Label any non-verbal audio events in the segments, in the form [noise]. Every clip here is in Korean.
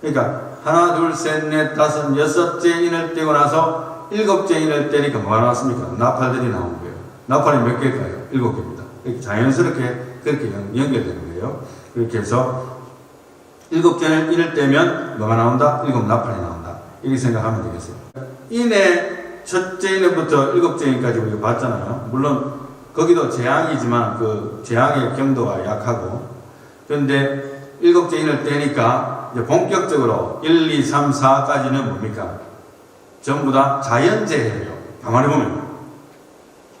그러니까 하나, 둘, 셋, 넷, 다섯, 여섯째 인을 떼고 나서 일곱째 인을 떼니까 뭐가 나왔습니까? 나팔들이 나온 거예요. 나팔이 몇 개일까요? 일곱 개입니다. 자연스럽게 그렇게 연- 연결되는 거예요. 그렇게 해서 일곱 개를 인을 떼면 뭐가 나온다? 일곱 나팔이 나온다. 이렇게 생각하면 되겠어요. 인의 첫째 인부터 일곱째 인까지 우리가 봤잖아요. 물론 거기도 재앙이지만 그 재앙의 경도가 약하고 그런데 일곱째 인을 떼니까 이제 본격적으로 1, 2, 3, 4까지는 뭡니까? 전부 다 자연재해예요. 가만히 보면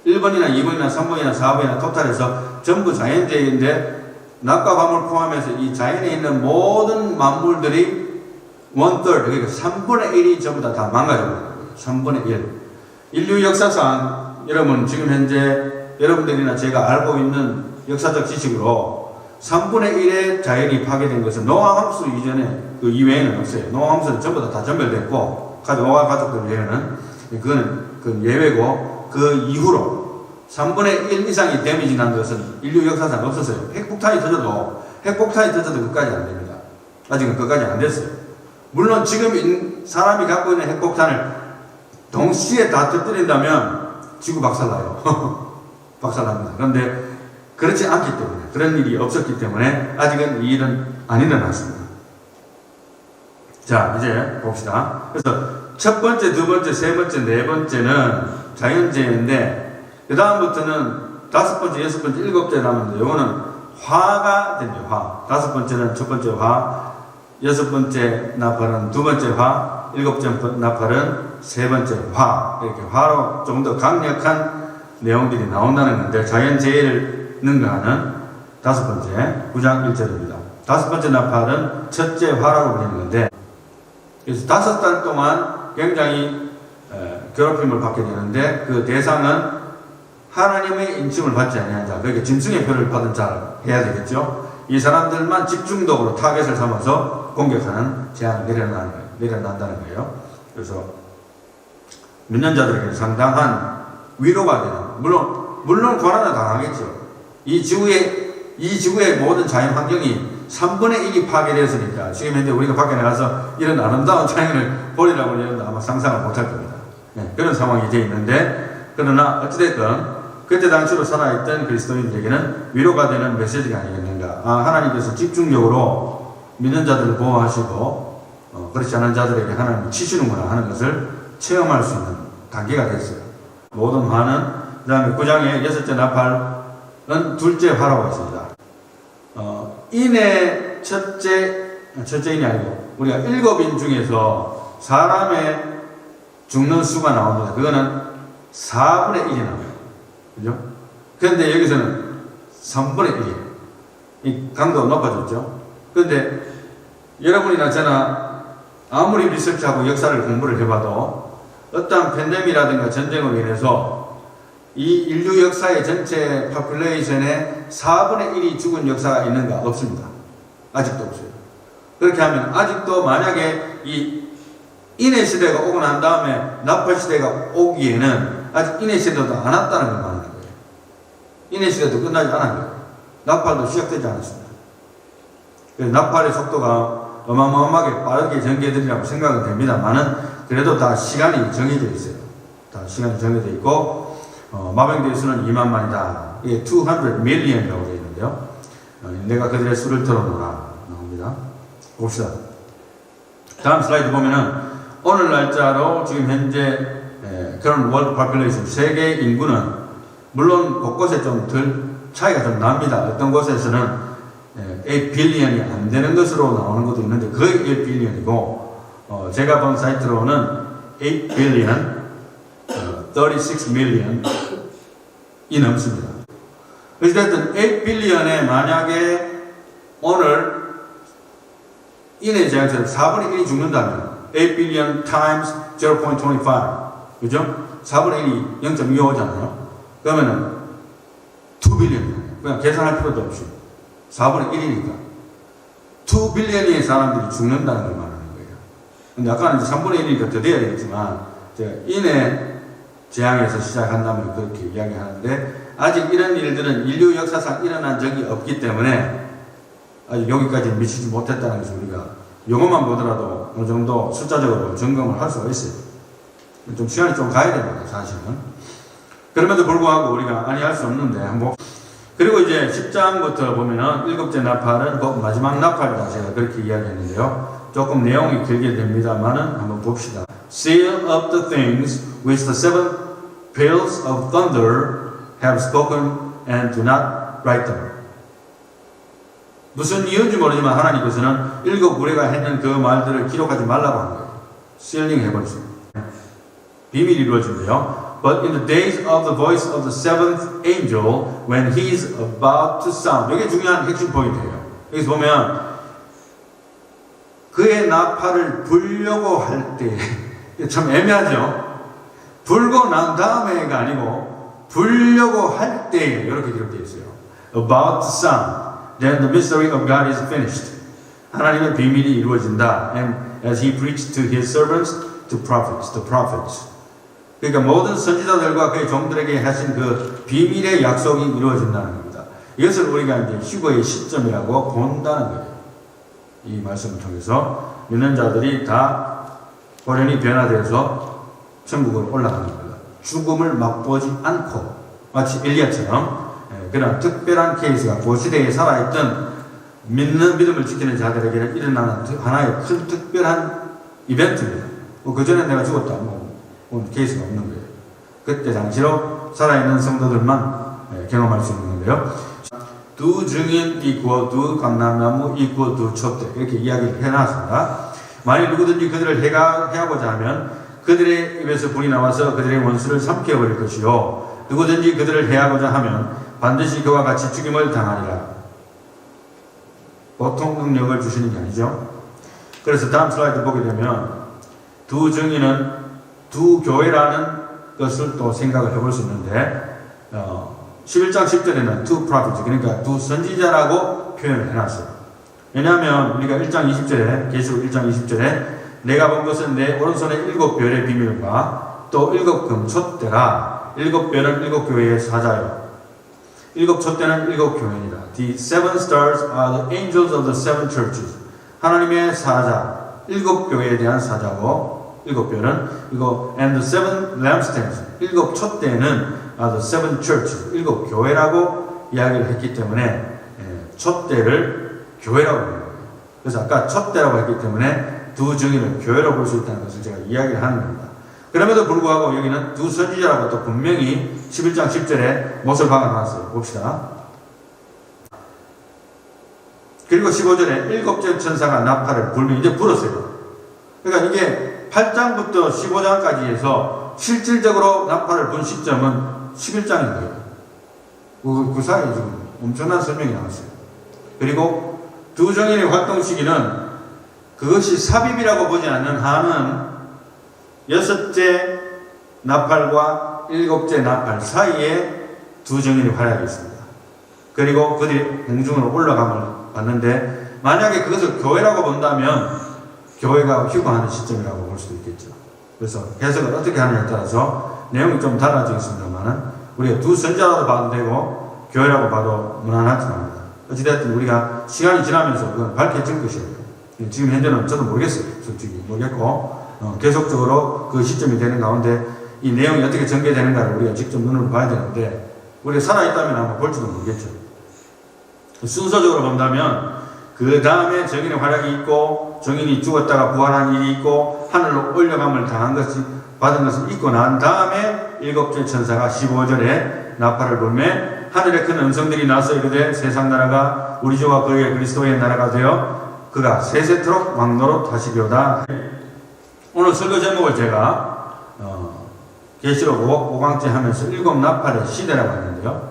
1번이나 2번이나 3번이나 4번이나 토탈해서 전부 자연재해인데 낮과 밤을 포함해서 이 자연에 있는 모든 만물들이 원 third 그러니까 3분의 1이 전부 다, 다 망가져버린 거예요. 3분의 1. 인류 역사상 여러분 지금 현재 여러분들이나 제가 알고 있는 역사적 지식으로 3분의 1의 자연이 파괴된 것은 노아 함수 이전에 그 이외에는 없어요. 노아 함수는 전부 다, 다 전멸됐고 노아 가족들 외에는 그거는 그 예외고 그 이후로 3분의 1 이상이 데미지 난 것은 인류 역사상 없었어요. 핵폭탄이 터져도 핵폭탄이 터져도 끝까지 안 됩니다. 아직은 끝까지 안 됐어요. 물론 지금 인- 사람이 갖고 있는 핵폭탄을 동시에 다 터뜨린다면 지구 박살나요. [laughs] 박살납니다. 그런데 그렇지 않기 때문에 그런 일이 없었기 때문에 아직은 이 일은 안 일어났습니다. 자 이제 봅시다. 그래서 첫 번째, 두 번째, 세 번째, 네 번째는 자연재해인데 그 다음부터는 다섯 번째, 여섯 번째, 일곱째 남았는데 이거는 화가 됩니다. 화. 다섯 번째는 첫 번째 화, 여섯 번째 나팔은 두 번째 화, 일곱째 나팔은 세 번째 화. 이렇게 화로 좀 더 강력한 내용들이 나온다는 건데 자연재해를 능가하는 다섯 번째 9장 1절입니다. 다섯 번째 나팔은 첫째 화라고 불리는 건데 그래서 다섯 달 동안 굉장히 에, 괴롭힘을 받게 되는데 그 대상은 하나님의 인침을 받지 아니한 자, 그러니까 짐승의 표를 받은 자 해야 되겠죠. 이 사람들만 집중적으로 타겟을 삼아서 공격하는 제한을 거예요. 내려난다는 거예요. 그래서 민년자들에게 상당한 위로가 되는 물론 물론 고난을 당하겠죠. 이 지구의 이 지구의 모든 자연 환경이 3분의 1이 파괴되었으니까 지금 현재 우리가 밖에 나가서 이런 아름다운 자연을 보리라고 하면 아마 상상을 못할 겁니다. 네, 그런 상황이 되어 있는데 그러나 어찌됐든 그때 당시로 살아있던 그리스도인들에게는 위로가 되는 메시지가 아니겠는가. 아, 하나님께서 집중적으로 믿는 자들을 보호하시고 어, 그렇지 않은 자들에게 하나님이 치시는구나 하는 것을 체험할 수 있는 단계가 됐어요. 모든 화는 그 다음에 9장의 여섯째 나팔 은 둘째 화라고 했습니다. 어, 인의 첫째, 첫째 인이 아니고 우리가 일곱 인 중에서 사람의 죽는 수가 나옵니다. 그거는 4분의 1이 나와요. 그죠? 그런데 여기서는 3분의 1이에요. 이 강도가 높아졌죠? 그런데 여러분이나 저나 아무리 리서치하고 역사를 공부를 해봐도 어떠한 팬데믹이라든가 전쟁으로 인해서 이 인류 역사의 전체 파퓰레이션의 4분의 1이 죽은 역사가 있는가? 없습니다. 아직도 없어요. 그렇게 하면 아직도 만약에 이 인해 시대가 오고 난 다음에 나팔 시대가 오기에는 아직 인해 시대도 안 왔다는 걸 말하는 거예요. 인해 시대도 끝나지 않았어요. 나팔도 시작되지 않았습니다. 그래서 나팔의 속도가 어마어마하게 빠르게 전개되리라고 생각은 됩니다만은 그래도 다 시간이 정해져 있어요. 다 시간이 정해져 있고 어, 마병대의 수는 2만만이다. 이게 200 million이라고 되어 있는데요. 어, 내가 그들의 수를 들어놓으라 나옵니다. 봅시다. 다음 슬라이드 보면은 오늘 날짜로 지금 현재 에, 그런 월드 파퓰레이션 세계 인구는 물론 곳곳에 좀 덜 차이가 좀 납니다. 어떤 곳에서는 에, 8빌리언이 안 되는 것으로 나오는 것도 있는데 거의 1빌리언이고 어, 제가 본 사이트로는 8 빌리언 36 million 이 넘습니다. 어쨌든 8빌리언에 만약에 오늘 인의 제한처럼 4분의 1이 죽는다면 8빌리언 times 0.25 그죠? 4분의 1이 0.25잖아요. 그러면은 2빌리언 그냥 계산할 필요도 없이 4분의 1이니까 2빌리언의 사람들이 죽는다는 걸 말하는 거예요. 근데 아까는 이제 3분의 1이니까 더 돼야 되겠지만 인의 재앙에서 시작한다면 그렇게 이야기하는데 아직 이런 일들은 인류 역사상 일어난 적이 없기 때문에 아직 여기까지 미치지 못했다는 것을 우리가 요것만 보더라도 어느 정도 숫자적으로 점검을 할 수가 있어요. 좀 시간이 좀 가야 됩니다, 사실은. 그럼에도 불구하고 우리가 아니할 수 없는데, 한번. 그리고 이제 10장부터 보면은 일곱째 나팔은 곧 마지막 나팔이다. 제가 그렇게 이야기했는데요. 조금 내용이 길게 됩니다만은 한번 봅시다. Seal up the things which the seven peals of thunder have spoken and do not write them. 무슨 이유인지 모르지만 하나님께서는 일곱 우리가 했는 그 말들을 기록하지 말라고 한 거예요. 실링 해버렸습니다. 비밀이 이루어진대요. But in the days of the voice of the seventh angel, when he is about to sound. 이게 중요한 핵심 포인트예요. 여기서 보면 그의 나팔을 불려고 할 때, 참 애매하죠? 불고 난 다음에가 아니고 불려고 할때 이렇게 기록되어 있어요. About to sound. Then the mystery of God is finished. 하나님의 비밀이 이루어진다. And as he preached to his servants, to prophets, the prophets. 그러니까 모든 선지자들과 그의 종들에게 하신 그 비밀의 약속이 이루어진다는 겁니다. 이것을 우리가 이제 휴거의 시점이라고 본다는 거예요. 이 말씀을 통해서 믿는 자들이 다 호련히 변화되어서 천국으로 올라가는 겁니다. 죽음을 맛보지 않고 마치 엘리야처럼 예, 그런 특별한 케이스가 그 시대에 살아있던 믿는 믿음을 지키는 자들에게는 일어나는 특- 하나의 큰 특별한 이벤트입니다. 그 전에 내가 죽었다 뭐뭐 케이스가 없는 거예요. 그때 당시로 살아있는 성도들만 예, 경험할 수 있는 건데요. 두 증인 이고 두 감람나무 이고 두 촛대 이렇게 이야기를 해놨습니다. 만일 누구든지 그들을 해가, 해하고자 하면 그들의 입에서 불이 나와서 그들의 원수를 삼켜 버릴 것이요 누구든지 그들을 해하고자 하면 반드시 그와 같이 죽임을 당하리라. 보통 능력을 주시는 게 아니죠. 그래서 다음 슬라이드 보게 되면 두 증인은 두 교회라는 것을 또 생각을 해볼 수 있는데 어, 11장 10절에는 two prophets 그러니까 두 선지자라고 표현을 해놨어요. 왜냐하면 우리가 1장 20절에 계시록 1장 20절에 내가 본 것은 내 오른손에 일곱 별의 비밀과 또 일곱 금 촛대라 일곱 별은 일곱 교회의 사자요 일곱 촛대는 일곱 교회이다. The seven stars are the angels of the seven churches. 하나님의 사자 일곱 교회에 대한 사자고 일곱 별은 이거 and the seven lampstands 일곱 촛대는 are the seven churches 일곱 교회라고 이야기를 했기 때문에 예, 촛대를 교회라고 해요. 그래서 아까 촛대라고 했기 때문에 두 증인을 교회로 볼수 있다는 것을 제가 이야기를 하는 겁니다. 그럼에도 불구하고 여기는 두 선지자라고 또 분명히 11장 10절에 못을 박아놨어요. 봅시다. 그리고 15절에 일곱째 천사가 나팔을 불면 이제 불었어요. 그러니까 이게 8장부터 15장까지 해서 실질적으로 나팔을 분 시점은 11장인 거예요. 그, 그 사이에 지금 엄청난 설명이 나왔어요. 그리고 두 정인의 활동 시기는 그것이 삽입이라고 보지 않는 한은 여섯째 나팔과 일곱째 나팔 사이에 두 정인의 활약이 있습니다. 그리고 그들이 공중으로 올라감을 봤는데 만약에 그것을 교회라고 본다면 교회가 휴거하는 시점이라고 볼 수도 있겠죠. 그래서 해석을 어떻게 하느냐에 따라서 내용이 좀 달라지겠습니다만은 우리가 두 선자라도 봐도 되고 교회라고 봐도 무난하지만 어찌됐든 우리가 시간이 지나면서 그건 밝혀질 것이에요. 지금 현재는 저도 모르겠어요. 솔직히 모르겠고 어, 계속적으로 그 시점이 되는 가운데 이 내용이 어떻게 전개되는가를 우리가 직접 눈으로 봐야 되는데 우리가 살아있다면 아마 볼지도 모르겠죠. 순서적으로 본다면 그 다음에 정인의 활약이 있고 정인이 죽었다가 부활한 일이 있고 하늘로 올려감을 당한 것이 받은 것을 있고 난 다음에 일곱째 천사가 15절에 나팔을 불매 하늘에 큰 음성들이 나서 이르되 세상 나라가 우리 주와 그의 그리스도의 나라가 되어 그가 세세토록 왕노릇 하시려다 오늘 설교 제목을 제가 어, 계시록 5강째 하면서 일곱 나팔의 시대라고 했는데요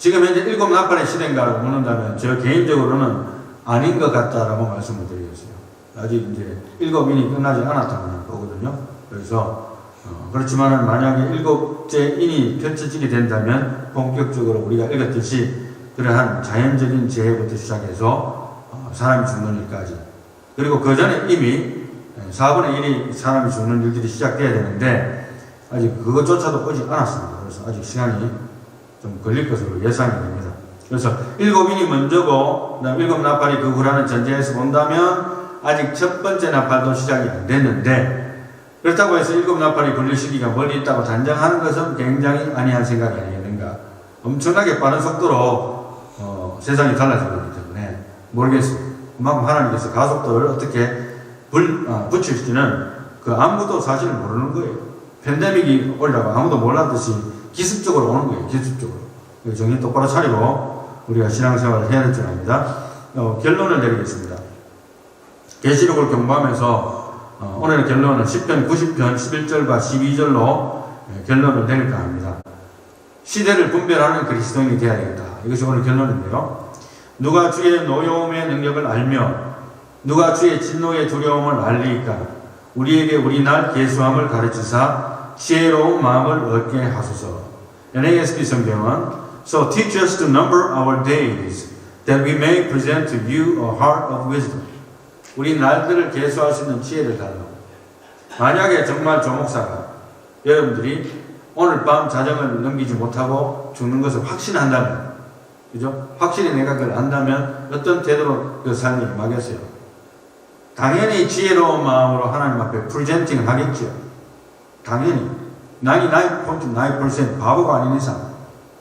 지금 현재 일곱 나팔의 시대인가라고 묻는다면 저 개인적으로는 아닌 것 같다라고 말씀을 드리겠어요. 아직 이제 일곱인이 끝나지 않았다는 거거든요. 그래서 어, 그렇지만은 만약에 일곱째 인이 펼쳐지게 된다면 본격적으로 우리가 읽었듯이 그러한 자연적인 재해부터 시작해서 어, 사람이 죽는 일까지 그리고 그 전에 이미 4분의 1이 사람이 죽는 일들이 시작돼야 되는데 아직 그것조차도 오지 않았습니다. 그래서 아직 시간이 좀 걸릴 것으로 예상이 됩니다. 그래서 일곱인이 먼저고 일곱 나팔이 그 후라는 전제에서 본다면 아직 첫 번째 나팔도 시작이 안 됐는데 그렇다고 해서 일곱 나팔이 불릴 시기가 멀리 있다고 단정하는 것은 굉장히 아니한 생각이 아니겠는가. 엄청나게 빠른 속도로 어, 세상이 달라지고 모르겠어요. 그만큼 하나님께서 가속도를 어떻게 불, 아, 붙일지는 그 아무도 사실 모르는 거예요. 팬데믹이 오리라고 아무도 몰랐듯이 기습적으로 오는 거예요. 기습적으로. 그 정신 똑바로 차리고 우리가 신앙생활을 해야 될 줄 압니다. 어, 결론을 내리겠습니다. 계시록을 공부하면서 어, 오늘의 결론은 10편 90편 11절과 12절로 예, 결론을 내릴까 합니다. 시대를 분별하는 그리스도인이 되어야 되겠다. 이것이 오늘 결론인데요. 누가 주의 노여움의 능력을 알며 누가 주의 진노의 두려움을 알리이까 우리에게 우리 날 계수함을 가르치사 지혜로운 마음을 얻게 하소서. NASB 성경은 So teach us to number our days that we may present to you a heart of wisdom. 우리 날들을 계수할 수 있는 지혜를 달라고. 만약에 정말 조목사가 여러분들이 오늘 밤 자정을 넘기지 못하고 죽는 것을 확신한다면, 그죠? 확실히 내가 그걸 안다면 어떤 태도로 그 삶이 임하겠어요? 당연히 지혜로운 마음으로 하나님 앞에 프레젠팅을 하겠죠. 당연히. 99.9% 바보가 아닌 이상.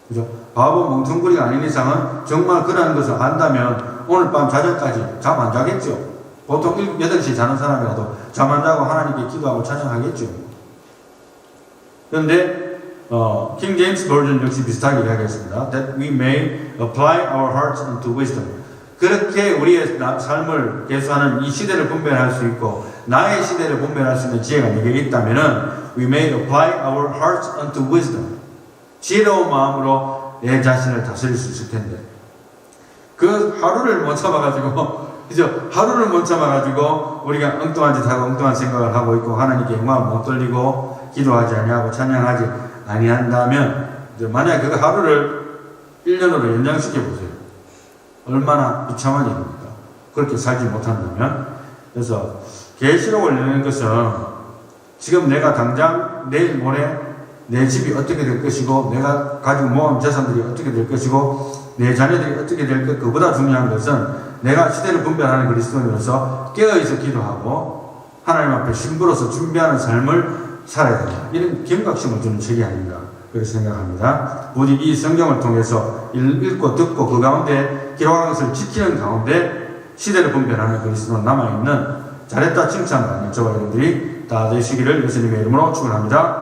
그죠? 바보 멍텅구리가 아닌 이상은 정말 그러는 것을 안다면 오늘 밤 자정까지 잠 안 자겠죠. 보통 8시 자는 사람이라도 잠 안 자고 하나님께 기도하고 찬양하겠죠. 그런데 어, 킹 제임스 버전 역시 비슷하게 이야기했습니다. That we may apply our hearts unto wisdom. 그렇게 우리의 나- 삶을 계수하는 이 시대를 분별할 수 있고 나의 시대를 분별할 수 있는 지혜가 내게 있다면은 we may apply our hearts unto wisdom. 지혜로운 마음으로 내 자신을 다스릴 수 있을 텐데 그 하루를 못 참아가지고 [laughs] 그죠? 하루를 못 참아가지고 우리가 엉뚱한 짓 하고 엉뚱한 생각을 하고 있고 하나님께 영광을 못 돌리고 기도하지 아니하고 찬양하지 아니한다면 이제 만약 그 하루를 1년으로 연장시켜 보세요. 얼마나 비참한 일입니까? 그렇게 살지 못한다면 그래서 계시록을 내는 것은 지금 내가 당장 내일 모레 내 집이 어떻게 될 것이고 내가 가지고 모은 재산들이 어떻게 될 것이고 내 자녀들이 어떻게 될 것 그보다 중요한 것은 내가 시대를 분별하는 그리스도인으로서 깨어있어 기도하고 하나님 앞에 신부로서 준비하는 삶을 살아야 된다. 이런 경각심을 주는 책이 아닌가 그렇게 생각합니다. 부디 이 성경을 통해서 읽- 읽고 듣고 그 가운데 기록한 것을 지키는 가운데 시대를 분별하는 그리스도 남아있는 잘했다 칭찬받는 저와 여러분들이 다 되시기를 예수님의 이름으로 축원합니다.